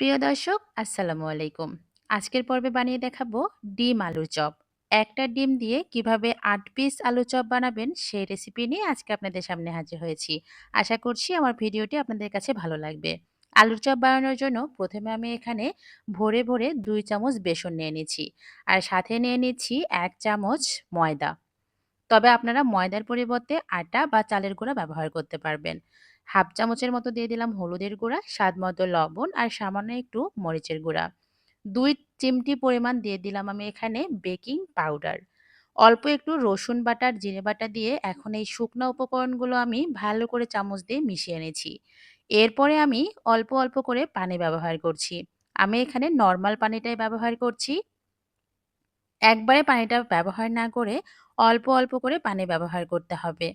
প্রিয় দর্শক, আসসালামু আলাইকুম। আজকের পর্বে বানিয়ে দেখাবো ডিম আলুর চপ। একটা ডিম দিয়ে কীভাবে আট পিস আলু চপ বানাবেন সেই রেসিপি নিয়ে আজকে আপনাদের সামনে হাজির হয়েছি। আশা করছি আমার ভিডিওটি আপনাদের কাছে ভালো লাগবে। আলুর চপ বানানোর জন্য প্রথমে আমি এখানে ভরে ভরে দুই চামচ বেসন নিয়ে নিচ্ছি আর সাথে নিয়ে নিচ্ছি এক চামচ ময়দা। তবে আপনারা ময়দার পরিবর্তে আটা বা চালের গুঁড়া ব্যবহার করতে পারবেন। হাফ চামচের মতো দিয়ে দিলাম হলুদের গুঁড়া, স্বাদ মতো লবণ আর সামান্য একটু মরিচের গুঁড়া। দুই চিমটি পরিমাণ দিয়ে দিলাম আমি এখানে বেকিং পাউডার। অল্প একটু রসুন বাটার, জিরে বাটা দিয়ে এখন এই শুকনো উপকরণগুলো আমি ভালো করে চামচ দিয়ে মিশিয়ে নিয়েছি এরপরে আমি অল্প অল্প করে পানি ব্যবহার করছি। আমি এখানে নর্মাল পানিটাই ব্যবহার করছি। একবারে পানিটা ব্যবহার না করে অল্প অল্প করে পানি ব্যবহার করতে হবে।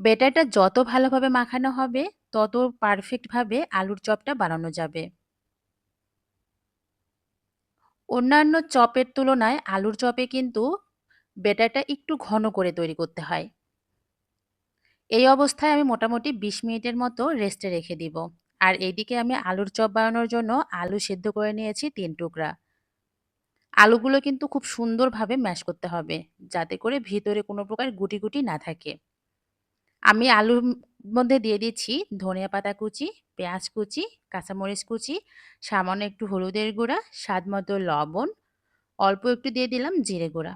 বেটারটা যত ভালোভাবে মাখানো হবে, তত পারফেক্টভাবে আলুর চপটা বানানো যাবে। অন্যান্য চপের তুলনায় আলুর চপে কিন্তু বেটারটা একটু ঘন করে তৈরি করতে হয়। এই অবস্থায় আমি মোটামুটি বিশ মিনিটের মতো রেস্টে রেখে দিব। আর এইদিকে আমি আলুর চপ বানানোর জন্য আলু সেদ্ধ করে নিয়েছি তিন টুকরা। আলুগুলো কিন্তু খুব সুন্দরভাবে ম্যাশ করতে হবে, যাতে করে ভিতরে কোনো প্রকার গুটি গুটি না থাকে। আমি আলুর মধ্যে দিয়ে দিচ্ছি ধনিয়া পাতা কুচি, পেঁয়াজ কুচি, কাঁচামরিচ কুচি, সামান্য একটু হলুদের গুঁড়া, স্বাদ মতো লবণ, অল্প একটু দিয়ে দিলাম জিরে গুঁড়া।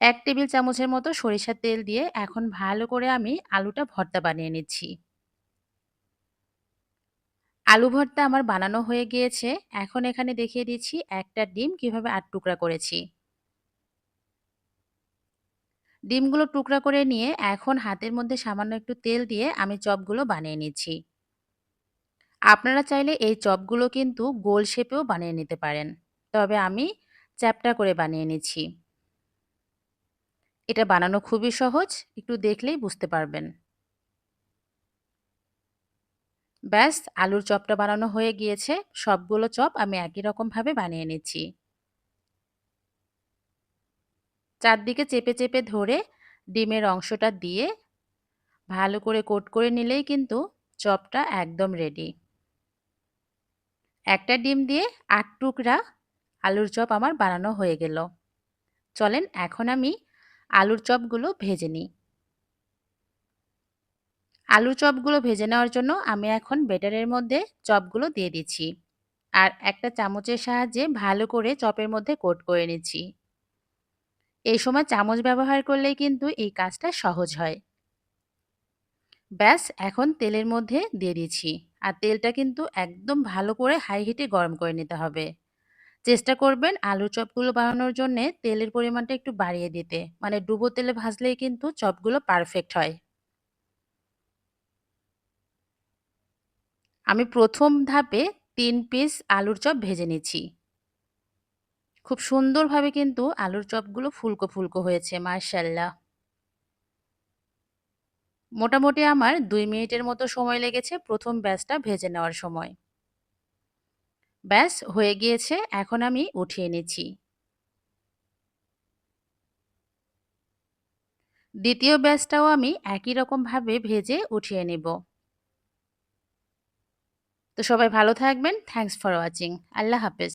এক টেবিল চামচের মতো সরিষার তেল দিয়ে এখন ভালো করে আমি আলুটা ভর্তা বানিয়ে নিচ্ছি। আলু ভর্তা আমার বানানো হয়ে গিয়েছে। এখন এখানে দেখিয়ে দিচ্ছি একটা ডিম কীভাবে আট টুকরা করেছি। ডিমগুলো টুকরা করে নিয়ে এখন হাতের মধ্যে সামান্য একটু তেল দিয়ে আমি চপগুলো বানিয়ে নিচ্ছি। আপনারা চাইলে এই চপগুলো কিন্তু গোল শেপেও বানিয়ে নিতে পারেন। তবে আমি চ্যাপটা করে বানিয়ে নিচ্ছি। এটা বানানো খুবই সহজ, একটু দেখলেই বুঝতে পারবেন। ব্যাস, আলুর চপটা বানানো হয়ে গিয়েছে। সবগুলো চপ আমি একই রকমভাবে বানিয়ে নিচ্ছি। চারদিকে চেপে চেপে ধরে ডিমের অংশটা দিয়ে ভালো করে কোট করে নিলেই কিন্তু চপটা একদম রেডি একটা ডিম দিয়ে আট টুকরা আলুর চপ আমার বানানো হয়ে গেল। চলেন এখন আমি আলুর চপগুলো ভেজে নিই। আলুর চপগুলো ভেজে নেওয়ার জন্য আমি এখন বেটারের মধ্যে চপগুলো দিয়ে দিচ্ছি। আর একটা চামচের সাহায্যে ভালো করে চপের মধ্যে কোট করে নিচ্ছি। এই সময় চামচ ব্যবহার করলেই কিন্তু এই কাজটা সহজ হয়। ব্যাস, এখন তেলের মধ্যে দিয়ে দিচ্ছি। আর তেলটা কিন্তু একদম ভালো করে হাই হিটে গরম করে নিতে হবে। চেষ্টা করবেন আলু চপগুলো বানানোর জন্য তেলের পরিমাণটা একটু বাড়িয়ে দিতে। মানে ডুবো তেলে ভাজলেই কিন্তু চপগুলো পারফেক্ট হয়। আমি প্রথম ধাপে তিন পিস আলুর চপ ভেজে নিচ্ছি। খুব সুন্দরভাবে কিন্তু আলুর চপগুলো ফুলকো ফুলকো হয়েছে মার্শাল্লাহ মোটামুটি আমার দুই মিনিটের মতো সময় লেগেছে প্রথম ব্যাসটা ভেজে নেওয়ার সময়। ব্যাস, হয়ে গিয়েছে, এখন আমি উঠিয়ে নিচ্ছি। দ্বিতীয় ব্যাসটাও আমি একই রকমভাবে ভেজে উঠিয়ে নেব। তো সবাই ভালো থাকবেন থ্যাংকস ফর ওয়াচিং, আল্লাহ হাফেজ।